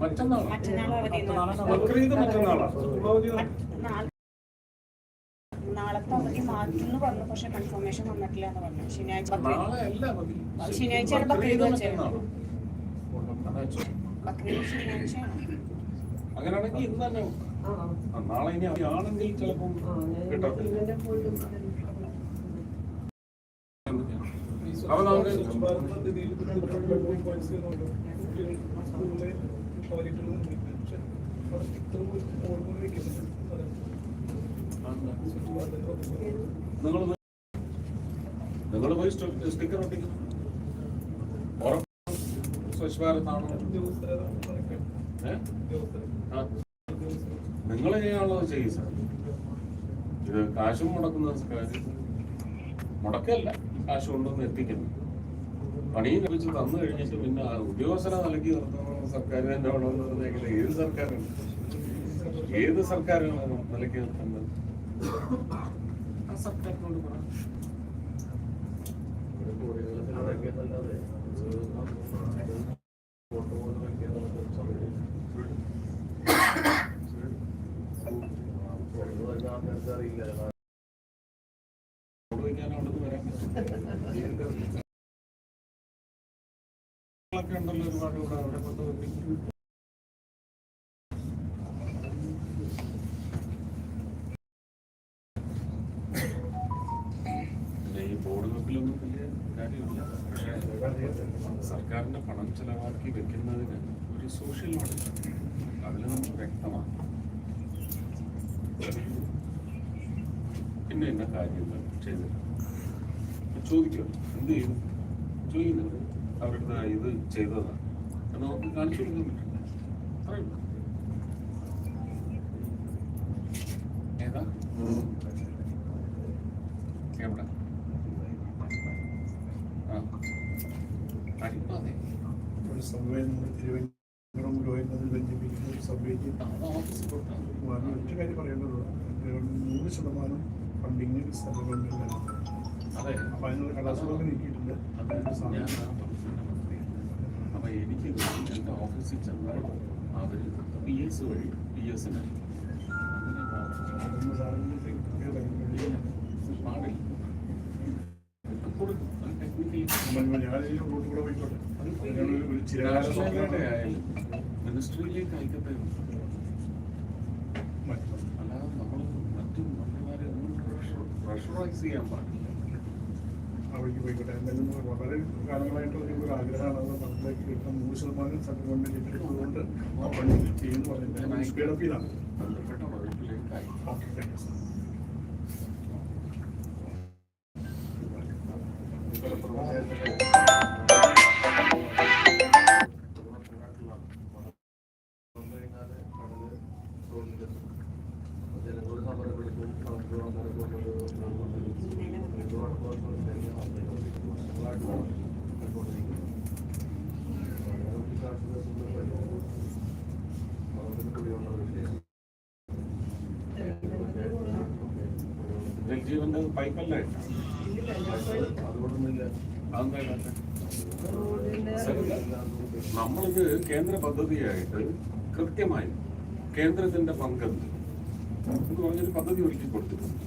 മറ്റന്നാളാണ്. മറ്റന്നാൾ അവധി എന്ന് പറഞ്ഞു. ബക്രീദ് മറ്റന്നാളാണ്. നാളെ- നാളത്തെ അവധി മാറ്റുന്നു പറഞ്ഞു. പക്ഷെ കൺഫർമേഷൻ വന്നിട്ടില്ല എന്ന് പറഞ്ഞു. ശനിയാഴ്ച ബക്രീദ്. ബക്രീദ് ശനിയാഴ്ചയാണ് അങ്ങനെയാണെങ്കിൽ ഇന്ന് തന്നെ നാളെ ഇനി ആണെങ്കിൽ ചിലപ്പം കിട്ടത്തില്ല. അപ്പൊ നമുക്ക് നിങ്ങൾ പോയി സ്റ്റിക്കർ ഒട്ടിക്കും. സ്വച്ഛ് ഭാരത് ആണോ? നിങ്ങൾ ചെയ്യാനുള്ളത് ചെയ്യും സാർ? ഇത് കാശും മുടക്കുന്ന കാര്യം. മുടക്കല്ല. കാശ് കൊണ്ടുവന്ന് എത്തിക്കുന്നു. പണിയും ലഭിച്ച് തന്നു കഴിഞ്ഞിട്ട് പിന്നെ ഉദ്യോഗസ്ഥനെ നൽകി നിർത്തുന്ന സർക്കാർ തന്നെ വേണമെന്ന് പറഞ്ഞെങ്കിൽ ഏത് സർക്കാരാണ്? ഏത് സർക്കാരാണ് നിലയ്ക്ക് നിർത്തുന്നത് ആ സർക്കാരിനോട് പറ. ഒക്കെ ഉണ്ടല്ലോ ഒരുപാട് ഇവിടെ അവിടെ സർക്കാരിന്റെ പണം ചെലവാക്കി വെക്കുന്നതിന് ഒരു സോഷ്യൽ മോഡൽ അതിൽ നമുക്ക് വ്യക്തമാണ്. പിന്നെ ഇന്ന കാര്യങ്ങൾ ചെയ്തില്ല ചോദിക്കും. എന്ത് ചെയ്യും ചോദിക്കുന്നുണ്ട്. അവരുടെ ഇത് ചെയ്തതാണ്. അത് നമുക്ക് കാണിച്ചു കൊടുക്കാൻ പറ്റില്ല ഏതാ? എവിടെ? ആ. കാര്യം പറയേണ്ടത് ശതമാനം ഫണ്ടിങ് സ്ഥലങ്ങളിൽ അതെ. അപ്പൊ അതിനുള്ള കടാസുകളൊക്കെ നീക്കിയിട്ടുണ്ട്. അത്. അതിന്റെ ഞാൻ സാധനം അപ്പൊ എനിക്ക് എന്റെ ഓഫീസിൽ ചെന്നാൽ അവർ പി എസ് വഴി പി എസിന് പാടില്ല. മിനിസ്ട്രിയിലേക്ക് അയക്കട്ടെ അല്ലാതെ നമ്മൾ മറ്റു മന്ത്രിമാരെ പ്രഷറൈസ് ചെയ്യാൻ പാടില്ല. അവിടേക്ക് പോയിക്കോട്ടെ. എന്തെങ്കിലും വളരെ കാലങ്ങളായിട്ട് ഒരു ആഗ്രഹമാണ് നടപ്പിലാക്കി കിട്ടുന്ന നൂറ് ശതമാനം സെൻട്രൽ ഗവൺമെന്റ് ഏറ്റെടുത്തതുകൊണ്ട് ആ പണി ചെയ്യുന്നു പറയുന്നത്. സ്പീഡ് അപ്പ് ചെയ്താണ്. ബന്ധപ്പെട്ട വകുപ്പിലേക്ക് അയക്കും ഓക്കെ താങ്ക് യു സാർ നമ്മളിത് കേന്ദ്ര പദ്ധതിയായിട്ട് കൃത്യമായി കേന്ദ്രത്തിന്റെ പങ്കെന്ത് എന്ന് പറഞ്ഞൊരു പദ്ധതി ഒരുക്കി കൊടുത്തിട്ടുണ്ട്.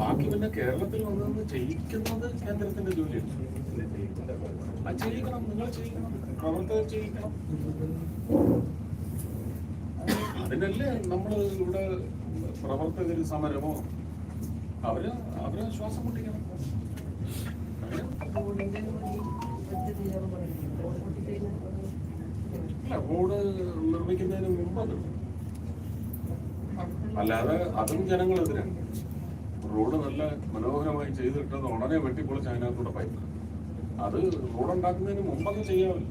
ബാക്കി പിന്നെ കേരളത്തിൽ വന്നത് ചെയ്യിക്കുന്നത് കേന്ദ്രത്തിന്റെ ജോലിയാണ്. അത് ചെയ്യിക്കണം നിങ്ങൾ ചെയ്യിക്കണം പ്രവർത്തകർ ചെയ്യിക്കണം. അതിനല്ലേ നമ്മൾ ഇവിടെ പ്രവർത്തകർ സമരമോ? അവർ അവർ ശ്വാസം മുട്ടിക്കണം. റോഡ് നിർമ്മിക്കുന്നതിന് മുമ്പ് അല്ലാതെ അതും ജനങ്ങൾ ജനങ്ങളെതിരാണ് റോഡ് നല്ല മനോഹരമായി ചെയ്തിട്ടത് ഉടനെ വെട്ടിപ്പൊളിച്ച് അതിനകത്തൂടെ പൈപ്പ്. അത് റോഡ് ഉണ്ടാക്കുന്നതിന് മുമ്പൊന്നും ചെയ്യാമല്ലോ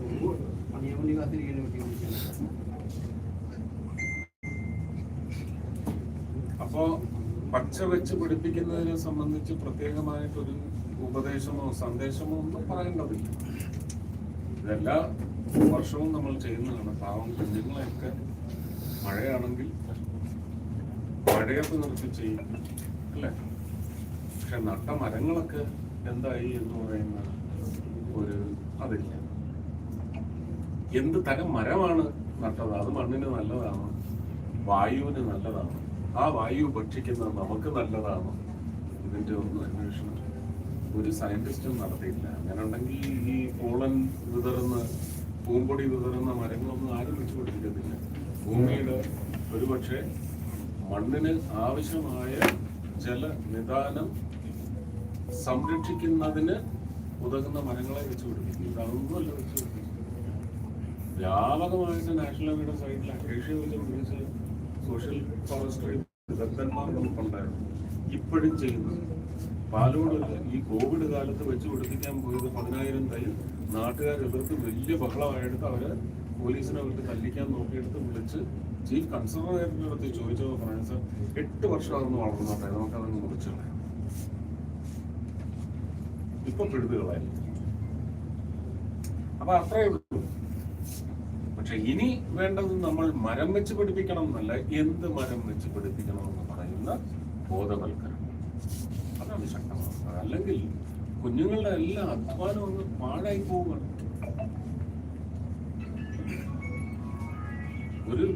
അപ്പോ പച്ച വെച്ച് പിടിപ്പിക്കുന്നതിനെ സംബന്ധിച്ച് പ്രത്യേകമായിട്ടൊരു ഉപദേശമോ സന്ദേശമോ ഒന്നും പറയേണ്ടതില്ല. ഇതെല്ലാ വർഷവും നമ്മൾ ചെയ്യുന്നതാണ്. പാവം കുഞ്ഞുങ്ങളെയൊക്കെ മഴയാണെങ്കിൽ മഴയൊക്കെ നിർത്തി ചെയ്യും അല്ലേ? പക്ഷെ നട്ട മരങ്ങളൊക്കെ എന്തായി എന്ന് പറയുന്ന ഒരു അതില്ല. എന്ത് തരം മരമാണ് നട്ടത്? അത് മണ്ണിന് നല്ലതാണ് വായുവിന് നല്ലതാണ്. ആ വായു ഭക്ഷിക്കുന്നത് നമുക്ക് നല്ലതാണ്? ഇതിന്റെ ഒന്നും അന്വേഷണം. ഒരു സയന്റിസ്റ്റും നടത്തിയില്ല അങ്ങനെ ഉണ്ടെങ്കിൽ ഈ പോളൻ വിതറുന്ന പൂമ്പൊടി വിതറുന്ന മരങ്ങളൊന്നും ആരും വെച്ച് പിടിപ്പിക്കത്തില്ല. ഭൂമിയുടെ ഒരുപക്ഷെ മണ്ണിന് ആവശ്യമായ ജല നിദാനം സംരക്ഷിക്കുന്നതിന് ഉതകുന്ന മരങ്ങളെ വെച്ച് പിടിപ്പിക്കും. ഇതൊന്നുമല്ല വെച്ച് വ്യാപകമായിട്ട് നാഷണൽ ഹൈവേയുടെ സൈഡിൽ അക്കേഷ്യ വെച്ച് സോഷ്യൽ ഫോറസ്ട്രി വിദഗ്ധന്മാർ നമുക്കുണ്ടായിരുന്നു ഇപ്പോഴും ചെയ്യുന്നത് പാലോട് ഈ കോവിഡ് കാലത്ത് വെച്ച് പിടിപ്പിക്കാൻ പോയത് പതിനായിരം തൈ നാട്ടുകാർ എതിർത്ത് വലിയ ബഹളമായെടുത്ത് അവരെ പോലീസിനെ വിട്ട് തല്ലിക്കാൻ നോക്കിയെടുത്ത് വിളിച്ച് ചീഫ് കൺസർവേറ്ററിന്റെ അടുത്ത് ചോദിച്ചത് പറയാൻ സാർ എട്ട് വർഷം അതൊന്ന് വളർന്നോട്ടെ നമുക്കതൊന്ന് മുറിച്ചു കളയാം. ഇപ്പൊ പിഴുതുകളായി അപ്പൊ അത്രയേ ഉള്ളൂ. പക്ഷെ ഇനി വേണ്ടത് നമ്മൾ മരം വെച്ച് പിടിപ്പിക്കണം എന്നല്ല. എന്ത് മരം വെച്ച് പിടിപ്പിക്കണം എന്ന് പറയുന്ന ബോധവൽക്കരണം. അതാണ് ശക്തമാക്കുന്നത് അല്ലെങ്കിൽ കുഞ്ഞുങ്ങളുടെ എല്ലാ അധ്വാനം ഒന്ന് പാഴായി പോവുകയാണ്. ഒരു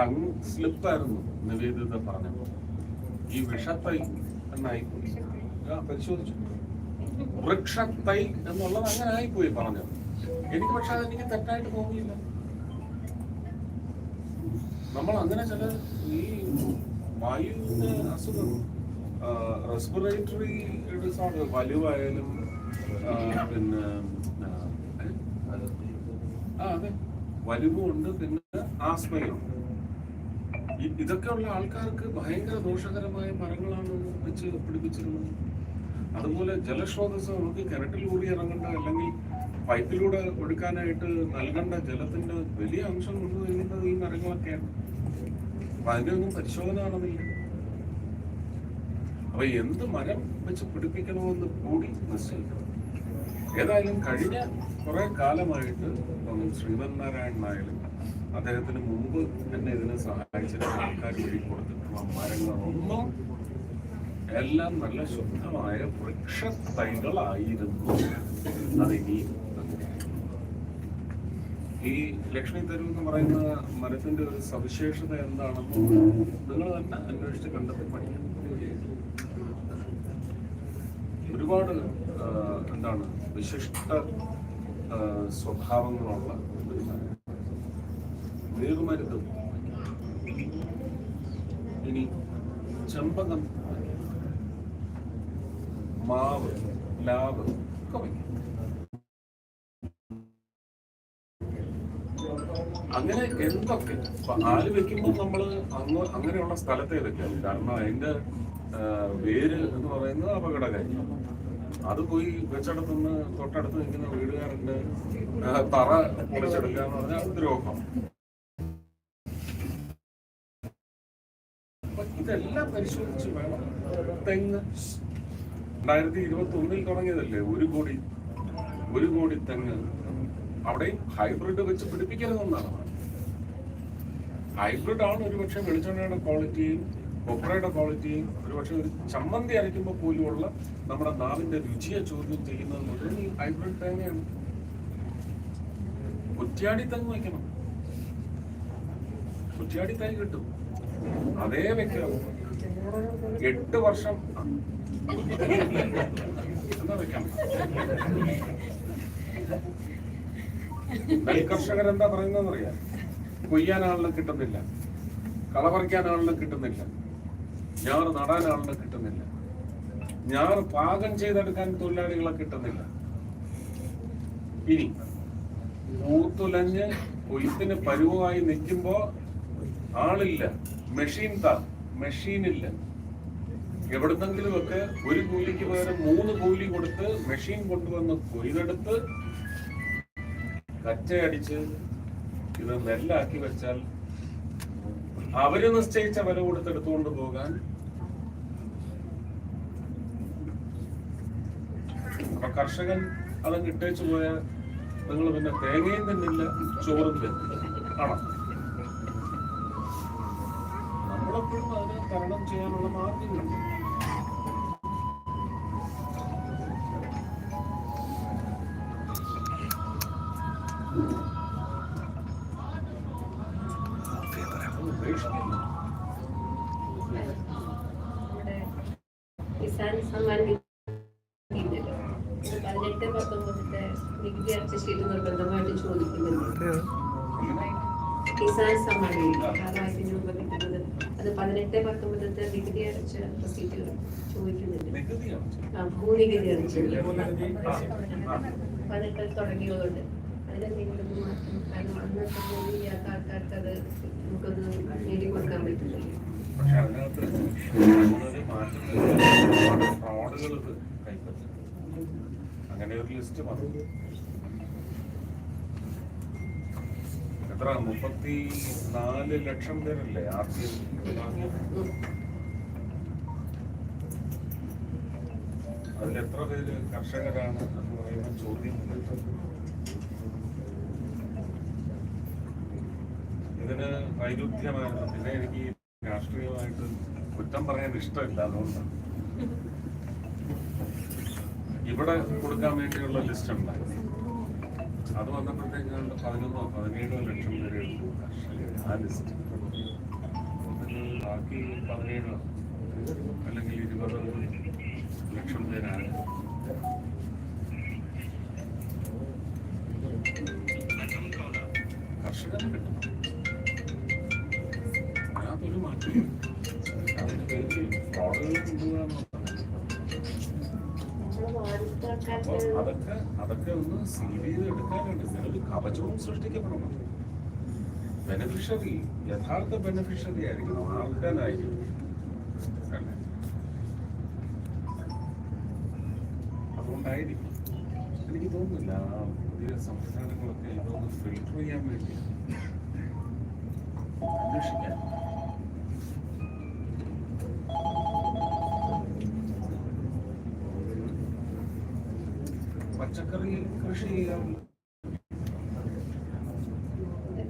ടങ് സ്ലിപ്പായിരുന്നു നിവേദിത പറഞ്ഞപ്പോൾ ഈ വിഷത്തൈ എന്നായി പരിശോധിച്ചു. വൃക്ഷത്തൈ എന്നുള്ളത് അങ്ങനെ ആയിപ്പോയി പറഞ്ഞത്. എനിക്ക് പക്ഷെ അതെനിക്ക് തെറ്റായിട്ട് തോന്നിയില്ല. നമ്മൾ അങ്ങനെ ചില ഈ വായുവിന്റെ അസുഖം റെസ്പിറേറ്ററി ഡിസോർഡർ വലുവായാലും പിന്നെ ആ, അതെ. വലിവുമുണ്ട് പിന്നെ ആസ്മയുണ്ട് ഇതൊക്കെ ഇതൊക്കെയുള്ള ആൾക്കാർക്ക് ഭയങ്കര ദോഷകരമായ മരങ്ങളാണ് വെച്ച് പിടിപ്പിച്ചിരുന്നത്? അതുപോലെ ജലസ്രോതസ് നമുക്ക് കിണറ്റിലൂടെ ഇറങ്ങേണ്ട അല്ലെങ്കിൽ പൈപ്പിലൂടെ ഒഴുക്കാനായിട്ട് നൽകേണ്ട ജലത്തിന്റെ വലിയ അംശം കൊണ്ടുവരുന്നത് ഈ മരങ്ങളൊക്കെയാണ് അപ്പൊ അതിന്റെ ഒന്നും പരിശോധന നടന്നില്ല. അപ്പൊ എന്ത് മരം വെച്ച് പിടിപ്പിക്കണമെന്ന് കൂടി നിശ്ചയിക്കണം. ഏതായാലും കഴിഞ്ഞ കുറെ കാലമായിട്ട് ശ്രീധരൻ നാരായണൻ അദ്ദേഹത്തിന് മുമ്പ് തന്നെ ഇതിനെ സഹായിച്ചിരുന്ന ആൾക്കാർ വഴി കൊടുത്തിട്ടുള്ള മരങ്ങളൊന്നും എല്ലാം നല്ല ശുദ്ധമായ വൃക്ഷ തൈകളായിരുന്നു അതിനി ഈ ലക്ഷ്മി തരൂ എന്ന് പറയുന്ന മരത്തിന്റെ ഒരു സവിശേഷത എന്താണെന്ന് നിങ്ങൾ തന്നെ അന്വേഷിച്ച് കണ്ടെത്തി പഠിക്കണം. ഒരുപാട് എന്താണ് വിശിഷ്ട സ്വഭാവങ്ങളുള്ള. നീർമരുത് ഇനി ചെമ്പകം മാവ് ലാവ് അങ്ങനെ എന്തൊക്കെ? ആൽ വെക്കുമ്പോൾ നമ്മൾ അങ്ങ് അങ്ങനെയുള്ള സ്ഥലത്തെ വെക്കാം കാരണം അതിന്റെ വേര് എന്ന് പറയുന്നത് അപകടകാരി അത് പോയി വെച്ചെടുത്തുനിന്ന് തൊട്ടടുത്ത് നിൽക്കുന്ന വീടുകാരുടെ തറ പൊളിച്ചെടുക്കുക എന്ന് പറഞ്ഞാൽ ദ്രോഹം. ഇതെല്ലാം പരിശോധിച്ച് വേണം തെങ്ങ് രണ്ടായിരത്തി ഇരുപത്തി ഒന്നിൽ തുടങ്ങിയതല്ലേ? ഒരു കോടി ഒരു കോടി തെങ്ങ് അവിടെയും ഹൈബ്രിഡ് വെച്ച് പിടിപ്പിക്കരുതെന്നാണ് ഹൈബ്രിഡ് ആണ് ഒരുപക്ഷെ വെളിച്ചെണ്ണയുടെ ക്വാളിറ്റിയും കൊപ്രയുടെ ക്വാളിറ്റിയും ഒരുപക്ഷെ ഒരു ചമ്മന്തി അരയ്ക്കുമ്പോൾ പോലുമുള്ള നമ്മുടെ നാവിന്റെ രുചിയെ ചോദ്യം ചെയ്യുന്നത് മുഴുവൻ ഈ ഹൈബ്രിഡ് തേങ്ങയാണ്. കുറ്റ്യാടി തെങ്ങ് വയ്ക്കണം. കുറ്റ്യാടി തൈ കിട്ടും. അതേ വെക്കാം എട്ട് വർഷം. നെൽകർഷകർ എന്താ പറയുന്നതെന്ന് അറിയാം കൊയ്യാൻ ആളിനെ കിട്ടുന്നില്ല. കള പറിക്കാൻ ആളിനെ കിട്ടുന്നില്ല. ഞാറ് നടാൻ ആളിനെ കിട്ടുന്നില്ല. ഞാറ് പാകം ചെയ്തെടുക്കാൻ തൊഴിലാളികളെ കിട്ടുന്നില്ല. ഇനി പൂത്തുലഞ്ഞ് കൊയ്ത്തിന് പരുവമായി നിൽക്കുമ്പോ ആളില്ല. മെഷീൻ താ. മെഷീനില്ല. എവിടുന്നെങ്കിലുമൊക്കെ ഒരു കൂലിക്ക് പകരം മൂന്ന് കൂലി കൊടുത്ത് മെഷീൻ കൊണ്ടുവന്ന് കൊയ്തെടുത്ത് കച്ചയടിച്ച് ഇത് നെല്ലാക്കി വെച്ചാൽ അവർ നിശ്ചയിച്ച വില കൊടുത്തെടുത്തുകൊണ്ട് പോകാൻ അപ്പൊ കർഷകൻ അതങ്ങ് ഇട്ടേച്ചു പോയാൽ നിങ്ങൾ പിന്നെ തേങ്ങയും തിന്നില്ല ചോറും തിന്നില്ല. ആണോ? ചെയ്യാനുള്ള മാർഗങ്ങളുണ്ട് കിസാൻ സമ്മാൻ പതിനെട്ട് പത്തൊമ്പതിന്റെ നികുതി ഷീറ്റ് നിർബന്ധമായിട്ട് ചോദിക്കുന്നുണ്ട്. കിസാൻ സമ്മാൻ നിധി ആറായിരം രൂപ കിട്ടുന്നത് അത് പതിനെട്ട് പത്തൊമ്പതിന്റെ നികുതി അടച്ച റെസീറ്റുകൾ ചോദിക്കുന്നുണ്ട്. ആ, ഭൂനികുതി അടച്ച. ആ, പതിനെട്ടിൽ തുടങ്ങിയതുകൊണ്ട്. അതിലെന്തെങ്കിലും മാറ്റം കാരണം അന്നത്തെ ഭൂമി ഇല്ലാത്ത ആൾക്കാർക്ക് അത് നമുക്കത് നേടിക്കൊടുക്കാൻ പറ്റുന്നില്ല പക്ഷെ അതിനകത്ത് മാറ്റം ഫ്രോഡുകൾ കൈപ്പറ്റും അങ്ങനെ ഒരു ലിസ്റ്റ് വന്നു. എത്ര? മുപ്പത്തി നാല് ലക്ഷം പേരല്ലേ ആദ്യം. അതിൽ എത്ര പേര് കർഷകരാണ് എന്ന് പറയുന്ന ചോദ്യം ഇതിന് വൈരുദ്ധ്യമായിരുന്നു. പിന്നെ എനിക്ക് രാഷ്ട്രീയമായിട്ട് കുറ്റം പറയാൻ ഇഷ്ടമില്ല അതുകൊണ്ടാണ് ഇവിടെ കൊടുക്കാൻ വേണ്ടിയുള്ള ലിസ്റ്റ് ഉണ്ടായിരുന്നു. അത് വന്നപ്പോഴത്തേക്കാണ്ട് പതിനൊന്നോ പതിനേഴോ ലക്ഷം എടുത്തു. ആ ലിസ്റ്റ്. ബാക്കി പതിനേഴോ അല്ലെങ്കിൽ ഇരുപത് ലക്ഷം പേരാണ്. കർഷകന് കിട്ടും അതിനകത്തൊരു മാറ്റം അതിന് പേര് ഫ്രോഡുകൾ കൊണ്ടുപോകാന്നുള്ളതാണ് അതൊക്കെ അതൊക്കെ ഒന്ന് സീൽ ചെയ്ത് എടുക്കാനുണ്ട് ഇതിനൊരു കവചവും സൃഷ്ടിക്കപ്പെടണം. ബെനഫിഷ്യറി യഥാർത്ഥ ബെനഫിഷ്യറി ആയിരിക്കണം ആർക്കാനായിരിക്കും അല്ലേ? അതുകൊണ്ടായിരിക്കും. എനിക്ക് തോന്നുന്നില്ല പുതിയ സംവിധാനങ്ങളൊക്കെ ഇതൊന്ന് ഫിൽട്ടർ ചെയ്യാൻ വേണ്ടി അന്വേഷിക്കാൻ. കൃഷി ചെയ്യാൻ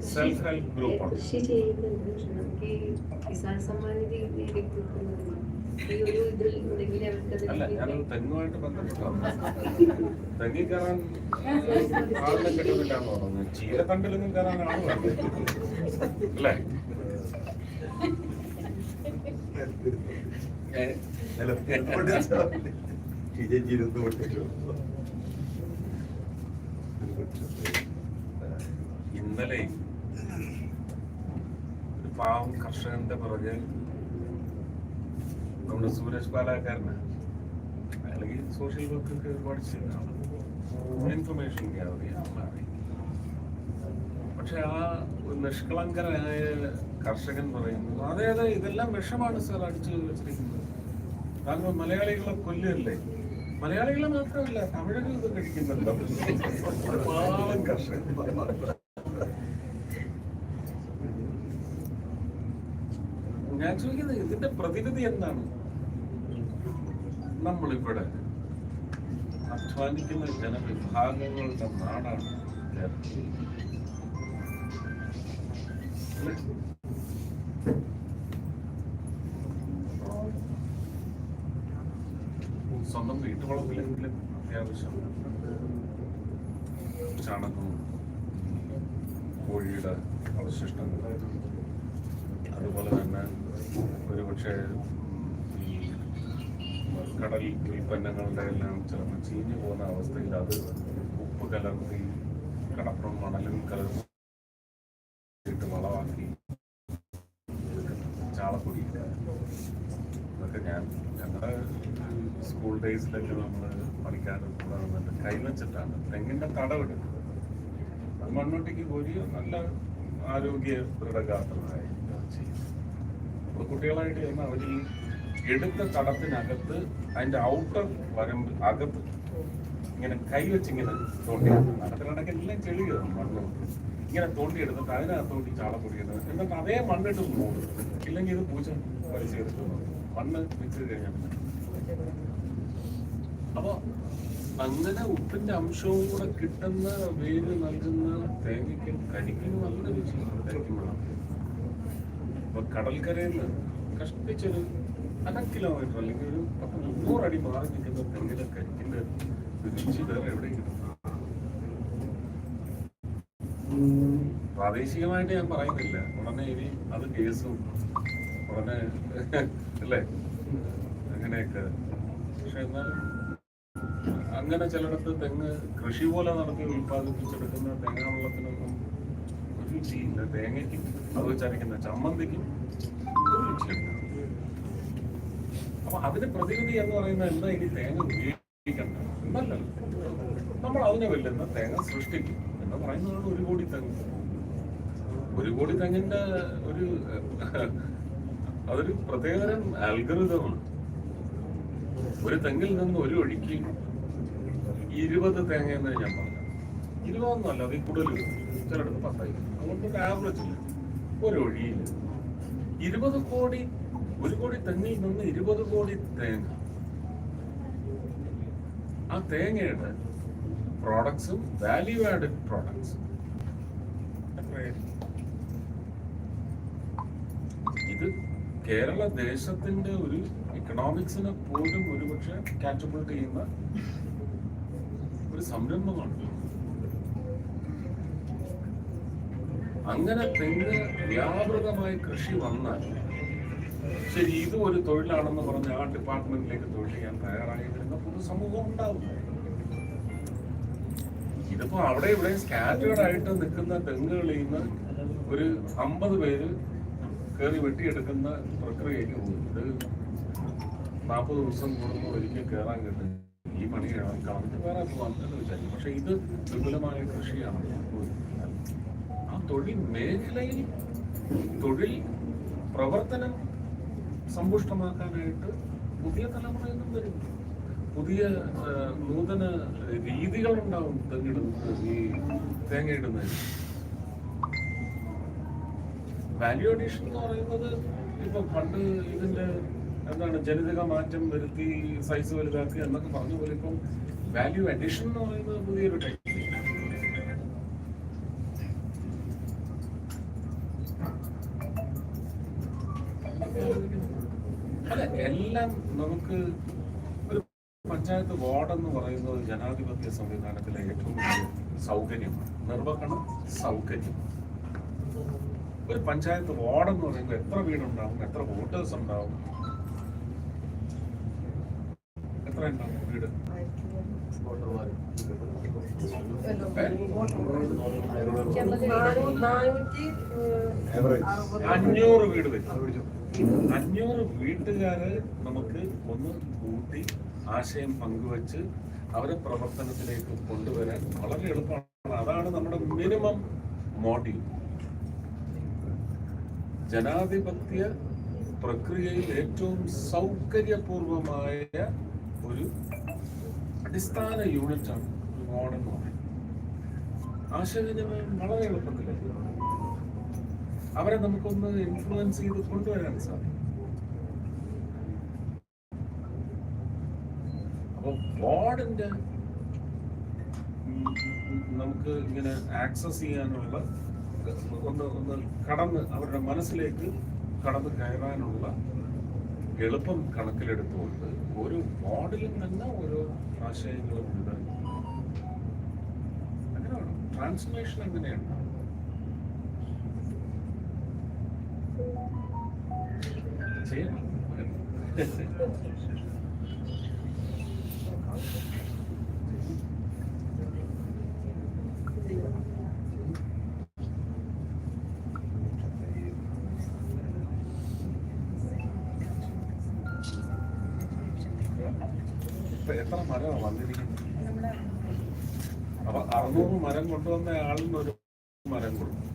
സെൽഫ് ഹെൽപ്പ് ഗ്രൂപ്പ് കൃഷി. ചെയ്യുന്നുണ്ട് നമുക്ക് കിസാൻ സമ്മാൻ നിധി അല്ല ഞാനത് തെങ്ങുമായിട്ട് ബന്ധപ്പെട്ടാണ് തെങ്ങി കയറാൻ ആളിനെ കിട്ടുന്നില്ലാന്ന് പറഞ്ഞു ചീരത്തണ്ടിലൊന്നും കയറാൻ അല്ലേ? വേണ്ടേ അല്ലേ ഇന്നലെ ഒരു പാവം കർഷകന്റെ പുറകെ നമ്മുടെ സൂരജ് പാലാക്കാരന് അല്ലെങ്കിൽ സോഷ്യൽ വർക്കൊക്കെ ഒരുപാട് ചെയ്യുന്ന ഇൻഫർമേഷൻ പക്ഷെ ആ ഒരു നിഷ്കളങ്കരായ കർഷകൻ പറയുന്നു അതെ അതെ ഇതെല്ലാം വിഷമാണ് സാർ അടിച്ചു വെച്ചിരിക്കുന്നത് താങ്കൾ മലയാളികളെ കൊല്ലുകയല്ലേ? മലയാളികളെ മാത്രമല്ല തമിഴകൾ ഇത് ഞാൻ ചോദിക്കുന്നത് ഇതിന്റെ പ്രതിവിധി എന്താണ്? നമ്മളിവിടെ അധ്വാനിക്കുന്ന ജനവിഭാഗങ്ങളുടെ നാടാണ് കേരളം. അല്ലേ? സ്വന്തം വീട്ടുവളപ്പിലെങ്കിലും അത്യാവശ്യം ചാണകവും കോഴിയുടെ അവശിഷ്ടങ്ങൾ. അതുപോലെ തന്നെ ഒരുപക്ഷെ ഈ കടൽ ഉൽപ്പന്നങ്ങളുടെ എല്ലാം ചിലപ്പോൾ ചീഞ്ഞു പോകുന്ന അവസ്ഥയിൽ അത് ഉപ്പ് കലർത്തി കടപ്പുറം മണലും കലർത്തിട്ട് വളമാക്കി ചാളപ്പൊടി ഇതൊക്കെ ഞാൻ ഞങ്ങളുടെ സ്കൂൾ ഡേയ്സിലൊക്കെ നമ്മൾ കൈ കൈവച്ചിട്ടാണ് തെങ്ങിന്റെ തടവെടുക്കുന്നത് അത് മണ്ണൊട്ടിക്ക് പോയി നല്ല ആരോഗ്യ ദൃഢഗാത്രമായി ചെയ്യും അപ്പോൾ കുട്ടികളായിട്ട് ചെയ്യുന്ന അവർ ഈ എടുത്ത തടത്തിനകത്ത് അതിന്റെ ഔട്ടർ വരമ്പ് അകത്ത് ഇങ്ങനെ കൈവച്ച് ഇങ്ങനെ തോണ്ടി അകത്തിനിടയ്ക്ക് എല്ലാം ചെളി കയറും മണ്ണ്. ഇങ്ങനെ തോണ്ടിയെടുത്തിട്ട് അതിനകത്തോട്ട് ഈ ചാളപ്പൊടി ഇടുന്നത് എന്നിട്ട് അതേ മണ്ണിട്ട് മൂടും. ഇല്ലെങ്കിൽ ഇത് പൂച്ച വലിച്ചെടുക്കും മണ്ണ് ചെയ്ത് കഴിഞ്ഞാൽ പിന്നെ അപ്പൊ അങ്ങനെ ഉപ്പിന്റെ അംശവും കൂടെ കിട്ടുന്ന വേര് നൽകുന്ന തേങ്ങയ്ക്കും കരിക്കും നല്ല രുചി കരിക്കും വേണം. അപ്പൊ കടൽക്കരയിൽ നിന്ന് കഷ്ടിച്ചൊരു അര കിലോമീറ്റർ അല്ലെങ്കിൽ ഒരു പത്ത് മുന്നൂറടി മാറി നിൽക്കുന്ന തെങ്ങിലെ കരിക്കിന്റെ രുചി വേറെ എവിടെ പ്രാദേശികമായിട്ട് ഞാൻ പറയുന്നില്ല. ഉടനെ ഇനി അത് കേസും ഉടനെ അല്ലേ? അങ്ങനെയൊക്കെ. പക്ഷെ എന്നാലും അങ്ങനെ ചിലയിടത്ത് തെങ്ങ് കൃഷി പോലെ നടത്തി ഉൽപ്പാദിപ്പിച്ചെടുക്കുന്ന തേങ്ങാവെള്ളത്തിനൊന്നും ഒരു രുചിയില്ല. തേങ്ങയ്ക്കും അത് വെച്ചരയ്ക്കുന്ന ചമ്മന്തിക്കും ഒരു രുചിയില്ല. അപ്പൊ അതിന് പ്രതിവിധി എന്ന് പറയുന്ന എന്താ? ഇനി തേങ്ങ ഉപയോഗിക്കണ്ട. എന്നല്ലല്ലോ നമ്മൾ അതിനെ വെല്ലുന്ന തേങ്ങ സൃഷ്ടിക്കും എന്ന് പറയുന്നതാണ് ഒരു കോടി തെങ്ങ്. ഒരു കോടി തെങ്ങിന്റെ ഒരു അതൊരു പ്രത്യേകതരം ആൽഗറിതമാണ് ഒരു തെങ്ങിൽ നിന്ന് ഒരു ഒഴുക്കി ഇരുപത് തേങ്ങ എന്ന് ഞാൻ പറഞ്ഞു ഇരുപതൊന്നും അല്ല അതിൽ കൂടുതൽ ചിലടത്ത് പത്തായി. ഒരു ആവറേജ് ഇല്ല. ഒരു ഒഴിയില്ല. ഇരുപത് കോടി ഒരു കോടി തെങ്ങിൽ നിന്ന് ഇരുപത് കോടി തേങ്ങ. ആ തേങ്ങയുടെ പ്രോഡക്ട്സും വാല്യൂ ആഡഡ് പ്രോഡക്ട്സും ഇത് കേരള ദേശത്തിന്റെ ഒരു ഇക്കണോമിക്സിനെ പോലും ഒരുപക്ഷെ കാറ്റബിൾ ചെയ്യുന്ന സംരംഭമാണ്. അങ്ങനെ തെങ്ങ് വ്യാപൃതമായി കൃഷി വന്നാൽ ശരി ഇത് ഒരു തൊഴിലാണെന്ന് പറഞ്ഞ് ആ ഡിപ്പാർട്ട്മെന്റിലേക്ക് തൊഴിൽ ചെയ്യാൻ തയ്യാറായി വരുന്ന പൊതുസമൂഹം ഉണ്ടാവും. ഇതിപ്പോ അവിടെ ഇവിടെ സ്കാറ്റേഡ് ആയിട്ട് നിൽക്കുന്ന തെങ്ങുകളിൽ നിന്ന് ഒരു അമ്പത് പേര് കയറി വെട്ടിയെടുക്കുന്ന പ്രക്രിയയ്ക്ക് പോകും ഇത്. നാൽപ്പത് ദിവസം കൂടുമ്പോൾ ഒരിക്കൽ കയറാൻ കിട്ടും. ഈ പണി കളഞ്ഞിട്ട് വേറെ എന്ന് വിചാരിക്കും. പക്ഷെ ഇത് വിപുലമായ കൃഷിയാണ്. ആ തൊഴിൽ മേഖലയിൽ തൊഴിൽ പ്രവർത്തനം സമ്പുഷ്ടമാക്കാനായിട്ട് പുതിയ തലമുറയൊന്നും വരും. പുതിയ നൂതന രീതികൾ ഉണ്ടാവും തെങ്ങിടുന്നത് ഈ തേങ്ങ ഇടുന്നത് വാല്യൂ അഡീഷൻ എന്ന് പറയുന്നത് ഇപ്പൊ പണ്ട് ഇതിന്റെ എന്താണ് ജനിതക മാറ്റം വരുത്തി സൈസ് വലുതാക്കി എന്നൊക്കെ പറഞ്ഞ പോലെ ഇപ്പം വാല്യൂ അഡീഷൻ എന്ന് പറയുന്നത് പുതിയൊരു ടെക്നിക്ക് അല്ല എല്ലാം നമുക്ക് ഒരു പഞ്ചായത്ത് വാർഡ് എന്ന് പറയുന്നത് ജനാധിപത്യ സംവിധാനത്തിലെ ഏറ്റവും സൗകര്യമാണ്. നിർവഹണം സൗകര്യം. ഒരു പഞ്ചായത്ത് വാർഡ് എന്ന് പറയുമ്പോൾ എത്ര വീടുണ്ടാവും എത്ര വോട്ടേഴ്സ് ഉണ്ടാവും അഞ്ഞൂറ് വീട് വരും അഞ്ഞൂറ് വീട്ടുകാര് നമുക്ക് ഒന്ന് കൂട്ടി ആശയം പങ്കുവച്ച് അവരെ പ്രവർത്തനത്തിലേക്ക് കൊണ്ടുവരാൻ വളരെ എളുപ്പമാണ്. അതാണ് നമ്മുടെ മിനിമം മോട്ടീവ് ജനാധിപത്യ പ്രക്രിയയിൽ ഏറ്റവും സൗകര്യപൂർവമായ ഒരു അടിസ്ഥാന യൂണിറ്റാണ് ഒരു എന്ന് പറയുന്നത്. ആശയവിനിമയം വളരെ എളുപ്പത്തിൽ അവരെ നമുക്കൊന്ന് ഇൻഫ്ലുവൻസ് ചെയ്ത് കൊണ്ടുവരാൻ സാധിക്കും. അപ്പൊ ബോർഡിന്റെ നമുക്ക് ഇങ്ങനെ ആക്സസ് ചെയ്യാനുള്ള ഒന്ന് ഒന്ന് കടന്ന് അവരുടെ മനസ്സിലേക്ക് കടന്ന് കയറാനുള്ള എളുപ്പം കണക്കിലെടുത്തുകൊണ്ട് ഒരു വാർഡിലും തന്നെ ഓരോ ആശയങ്ങളും ഉണ്ട്. അങ്ങനെയാണ്. ട്രാൻസ്ഫോർമേഷൻ എങ്ങനെയാണ്? ചെയ്യണം എത്ര മരമാണ് വന്നിരിക്കുന്നത്? അപ്പൊ അറുന്നൂറ് മരം കൊണ്ടുവന്ന ആളിന് ഒരു മരം കൊടുക്കും.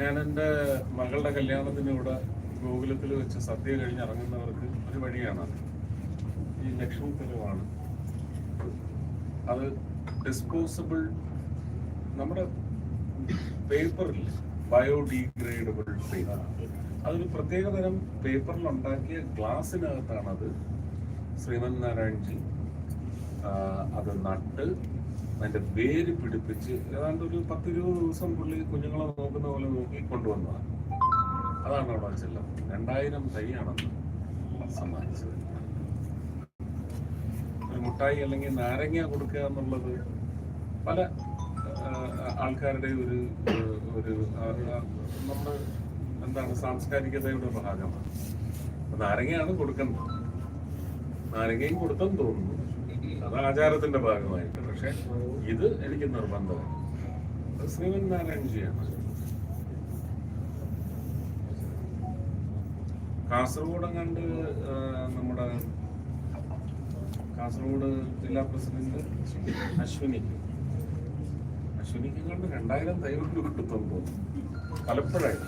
ഞാൻ എന്റെ മകളുടെ കല്യാണത്തിന് ഇവിടെ ഗോകുലത്തിൽ വെച്ച് സദ്യ കഴിഞ്ഞ് ഇറങ്ങുന്നവർക്ക് ഒരു വഴിയാണ്. ഈ ലക്ഷ്മി തെരുവാണ്. അത് ഡിസ്പോസിബിൾ നമ്മുടെ പേപ്പറിൽ ബയോഡീഗ്രേഡബിൾ പേപ്പർ അതൊരു പ്രത്യേകതരം പേപ്പറിൽ ഉണ്ടാക്കിയ ഗ്ലാസ്സിനകത്താണ് അത് ശ്രീമൻ നാരായൺജി അത് നട്ട് അതിന്റെ വേര് പിടിപ്പിച്ച് ഏതാണ്ട് ഒരു പത്തിരുപത് ദിവസം പുള്ളി കുഞ്ഞുങ്ങളെ നോക്കുന്ന പോലെ നോക്കി കൊണ്ടുവന്നതാണ്. അതാണ് അവിടെ ചെല്ലം രണ്ടായിരം തൈയാണെന്ന് സമ്മാനിച്ചത്. ഒരു മുട്ടായി അല്ലെങ്കിൽ നാരങ്ങ കൊടുക്കുക എന്നുള്ളത് പല ആൾക്കാരുടെ ഒരു ഒരു നമ്മുടെ എന്താണ് സാംസ്കാരികതയുടെ ഭാഗമാണ്. നാരങ്ങയാണ് കൊടുക്കേണ്ടത് നാരങ്ങയും കൊടുത്തെന്ന് തോന്നുന്നു. അത് ആചാരത്തിന്റെ ഭാഗമായിട്ട് പക്ഷെ ഇത് എനിക്ക് നിർബന്ധമാണ്. അത് ശ്രീമൻ നാരായണജിയാണ്. കാസർഗോഡ് കണ്ട് നമ്മുടെ കാസർഗോഡ് ജില്ലാ പ്രസിഡന്റ് അശ്വിനിക്ക് അശ്വിനിക്ക് കണ്ട് രണ്ടായിരം തൈ കൊണ്ട് കൊടുത്തെന്ന് തോന്നുന്നു പലപ്പോഴായിട്ട്.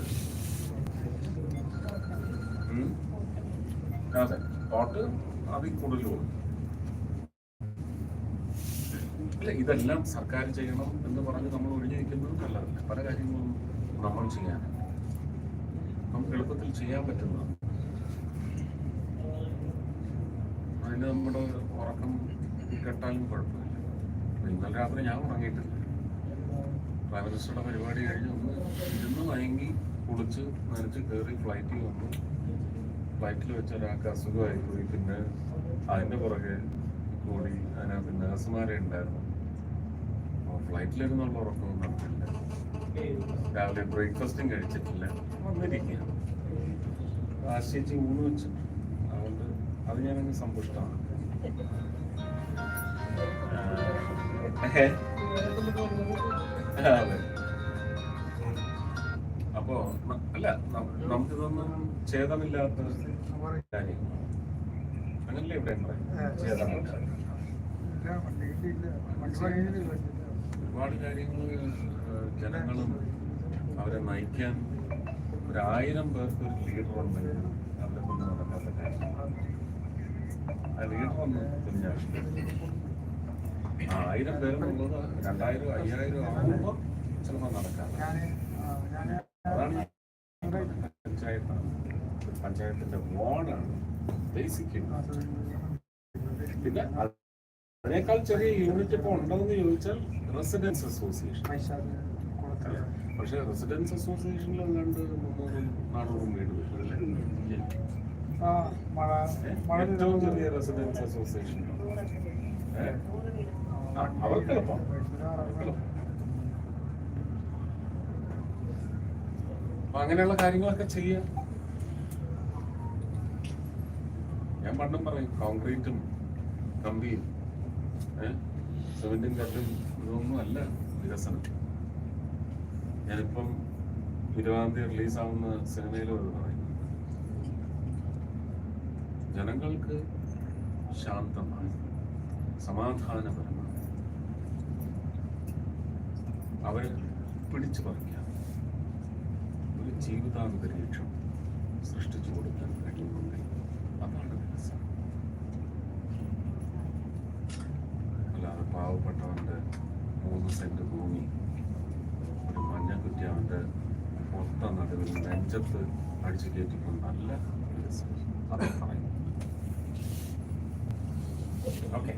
അതെ. അതിൽ കൂടുതലും ഇല്ല ഇതെല്ലാം സർക്കാർ ചെയ്യണം എന്ന് പറഞ്ഞ് നമ്മൾ ഒഴിഞ്ഞു നിൽക്കുന്നത് നല്ലതല്ല പല കാര്യങ്ങളും നമ്മൾ ചെയ്യാനുണ്ട് നമുക്ക് എളുപ്പത്തിൽ ചെയ്യാൻ പറ്റുന്നതാണ്. അതിന് നമ്മുടെ ഉറക്കം കെട്ടാലും കുഴപ്പമില്ല. ഇന്നലെ രാത്രി ഞാൻ ഉറങ്ങിയിട്ടില്ല. മിനിസ്റ്ററുടെ പരിപാടി കഴിഞ്ഞ് ഒന്ന് ഇരുന്ന് മയങ്ങി കുളിച്ച് നനച്ച് കയറി ഫ്ലൈറ്റിൽ വന്നു. ഫ്ലൈറ്റിൽ വെച്ച ഒരാൾക്ക് അസുഖമായി പോയി പിന്നെ അതിന്റെ പുറകെ കൂടി അതിനകത്ത് നേഴ്സുമാരെ ഉണ്ടായിരുന്നു. അപ്പോൾ ഫ്ലൈറ്റിലിരുന്നുള്ള ഉറക്കമൊന്നും നടന്നില്ല. രാവിലെ ബ്രേക്ക്ഫാസ്റ്റും കഴിച്ചിട്ടില്ല. വന്നിരിക്കുക ആശ്ചേച്ചി ഊണ് വെച്ചു. അതുകൊണ്ട് അത് ഞാനങ്ങ് സമ്പുഷ്ടമാണ്. ഏഹ്. അപ്പോ അല്ല നമുക്ക് നമുക്കിതൊന്നും ഛേദമില്ലാത്ത അങ്ങനല്ലേ ഇവിടെ ഒരുപാട് കാര്യങ്ങൾ ജനങ്ങളും അവരെ നയിക്കാൻ ഒരായിരം പേർക്ക് ഒരു ലീഡർ ഉണ്ടെങ്കിൽ അവരെ കൊണ്ട് നടക്കാത്ത കാര്യം ആ ലീഡർ ഒന്ന് കുഞ്ഞാണ് ആയിരം പേരെന്നുള്ളത് രണ്ടായിരം അയ്യായിരം ആകുമ്പോൾ ചിലപ്പോൾ നടക്കാം അതാണ് പഞ്ചായത്താണ് പഞ്ചായത്തിന്റെ വാർഡാണ് ബേസിക് പിന്നെ അതിനേക്കാൾ ചെറിയ യൂണിറ്റ് ഇപ്പോൾ ഉണ്ടോന്ന് ചോദിച്ചാൽ റെസിഡൻസ് അസോസിയേഷൻ? പക്ഷെ റെസിഡൻസ് അസോസിയേഷനിൽ കണ്ട് മുന്നൂറും നാനൂറും വീട്? ഏറ്റവും ചെറിയ റെസിഡൻസ് അസോസിയേഷൻ. അങ്ങനെയുള്ള കാര്യങ്ങളൊക്കെ ചെയ്യാം ഞാൻ പണ്ടും പറയും കോൺക്രീറ്റും കമ്പിയും സിമെന്റും കല്ലും ഇതൊന്നും അല്ല വികസനം. ഞാനിപ്പം ഇരുപതാം റിലീസാവുന്ന സിനിമയിലും അത് പറയും. ജനങ്ങൾക്ക് ശാന്തമായി സമാധാനപരമായി അവരെ പിടിച്ചു പറിക്കാം ഒരു ജീവിതാന്തരീക്ഷം സൃഷ്ടിച്ചു കൊടുക്കാൻ കഴിയുമെങ്കിൽ അതാണ് വികസനം അല്ലാതെ പാവപ്പെട്ടവന്റെ മൂന്ന് സെന്റ് ഭൂമി ഒരു മഞ്ഞ കുറ്റി അവന്റെ മൊത്ത നടുവിൽ നെഞ്ചത്ത് അടിച്ചു കയറ്റിക്കൊണ്ട് നല്ല വികസനം അത് പറയുന്നു. ഓക്കെ